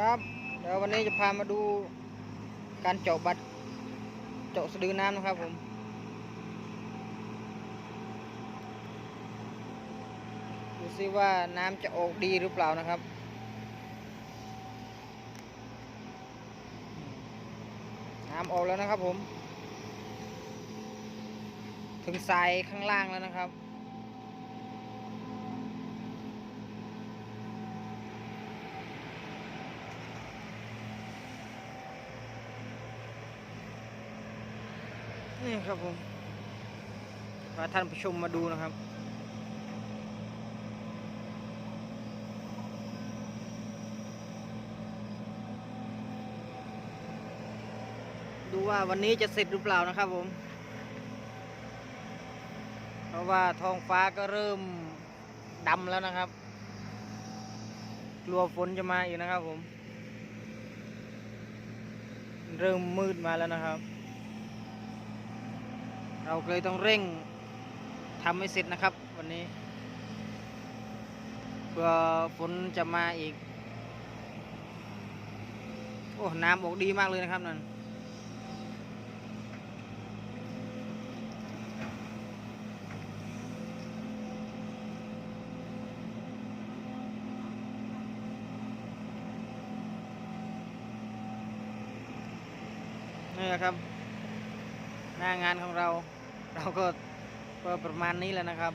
ครับ เดี๋ยววันนี้จะพามาดูการเจาะบัตรเจาะสะดือน้ำนะครับผม ดูซิว่าน้ำจะออกดีหรือเปล่านะครับ น้ำออกแล้วนะครับผม ถึงทรายข้างล่างแล้วนะครับ นี่ครับผมพาท่านผู้ชมมาดูนะครับ ดูว่าวันนี้จะเสร็จหรือเปล่านะครับผม เพราะว่าท้องฟ้าก็เริ่มดำแล้วนะครับ กลัวฝนจะมาอีกนะครับผม เริ่มมืดมาแล้วนะครับ เราเลยต้องเร่งทำให้เสร็จนะครับ วันนี้เพื่อฝนจะมาอีก โอ้น้ำออกดีมากเลยนะครับนั่นนี่แหละครับ หน้างานของเรา เราก็ก็ประมาณนี้แหละนะครับ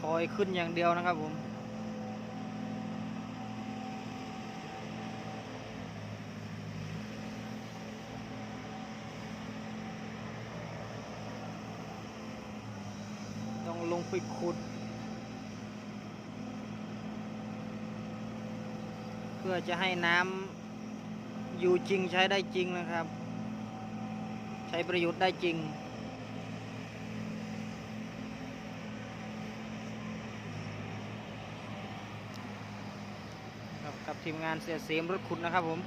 คอยขึ้นอย่างเดียวนะครับผมต้องลงไปขุด เพื่อจะให้น้ำ อยู่จริงใช้ได้จริงนะครับ ใช้ประโยชน์ได้จริง ครับกับทีมงานเสียเสียมรถขุดนะครับผม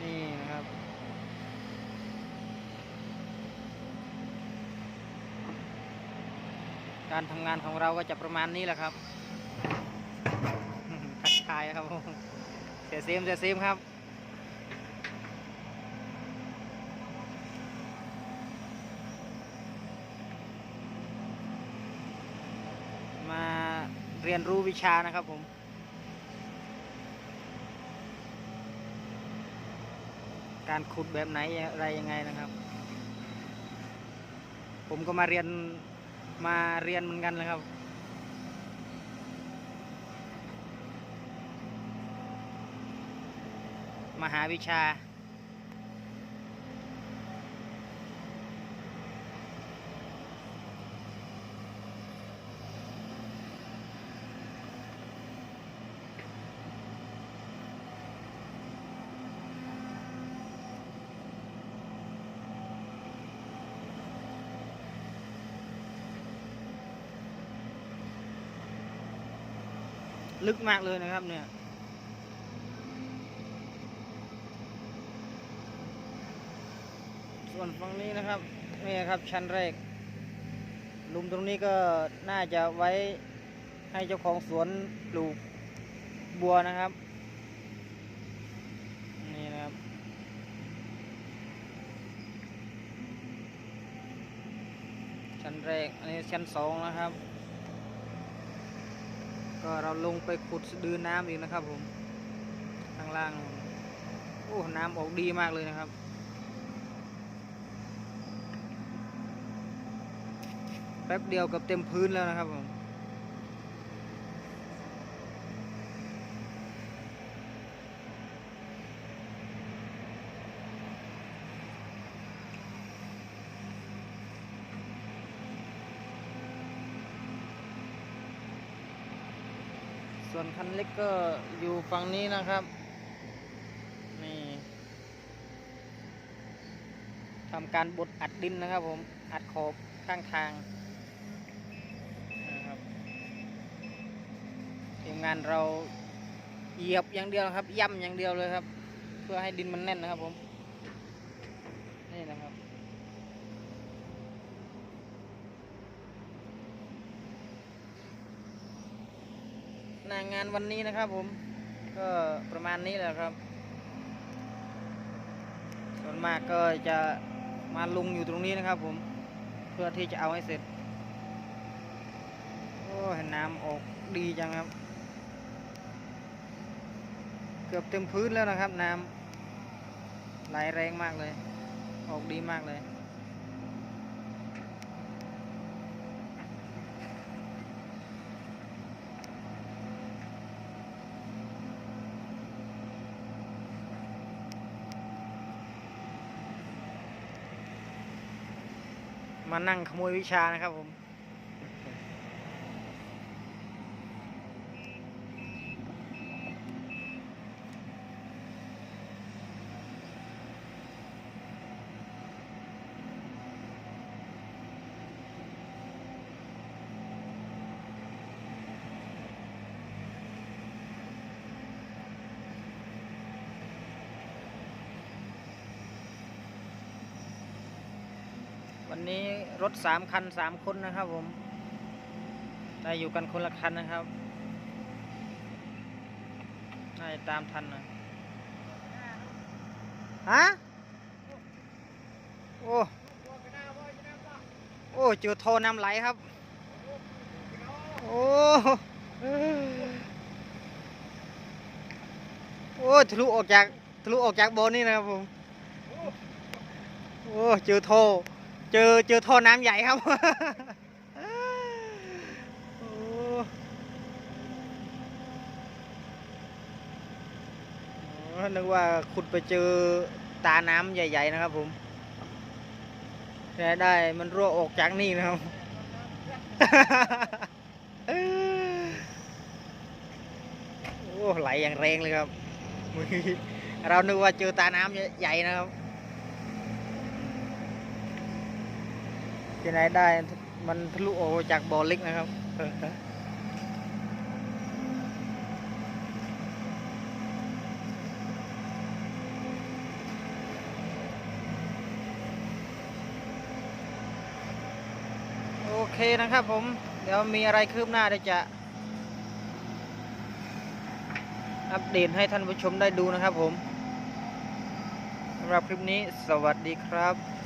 นี่นะครับการทำงานของเราก็จะประมาณนี้แหละครับ ทักทายครับผมเสียเสียมเสียเสียมครับมาเรียนรู้วิชานะครับผม การขุดแบบไหนอะไรยังไงนะครับ ผมก็มาเรียนมาเรียนเหมือนกันเลยครับ มหาวิชา ลึกมากเลยนะครับเนี่ย ส่วนฝั่งนี้นะครับนี่ครับชั้นแรกลุมตรงนี้ก็น่าจะไว้ให้เจ้าของสวนปลูกบัวนะครับนี่นะครับ ชั้นแรกอันนี้ชั้นสองนะครับ ก็เราลงไปขุดดือน้ำอีกนะครับผมข้างล่างโอ้น้ำออกดีมากเลยนะครับ ป๊บเดียวกับเต็มพื้นแล้วนะครับผมส่วนคันเล็กก็อยู่ฝั่งนี้นะครับนี่ทำการบดอัดดินนะครับผม อัดขอบข้างทางนะครับทีม งานเราเหยียบอย่างเดียวครับ ย่ำอย่างเดียวเลยครับ เพื่อให้ดินมันแน่นนะครับผมนี่นะครับหนางานวันนี้นะครับ ผมก็ประมาณนี้แหละครับ ส่วนมากก็จะมาลุงอยู่ตรงนี้นะครับ ผมเพื่อที่จะเอาให้เสร็จโอ้เห็นน้ำออกดีจังครับ เกือบเต็มพื้นแล้วนะครับ น้ำไหลแรงมากเลย ออกดีมากเลยมานั่งขโมยวิชานะครับผม วันนี้รถสามคันสามคนนะครับผม ได้อยู่กันคนละคันนะครับน่าจะตามทันนะฮะ โอ้ โอ้เจอโทรน้ำไหลครับ โอ้ โอ้ทะลุออกจากทะลุออกจากโบนี่นะครับผม โอ้เจอโทร เจอเจอท่อน้ำใหญ่ครับนึกว่าขุดไปเจอตาน้ำใหญ่ ๆ นะครับผมแต่ได้มันรั่วออกจากนี่นะครับโอ้ไหลอย่างแรงเลยครับ เรานึกว่าเจอตาน้ำใหญ่ ๆ นะครับ ที่ไหนได้มันทะลุออกจากบ่อเล็กนะครับโอเคนะครับผม เดี๋ยวมีอะไรคืบหน้าเดี๋ยวจะ อัปเดตให้ท่านผู้ชมได้ดูนะครับผมสำหรับคลิปนี้สวัสดีครับ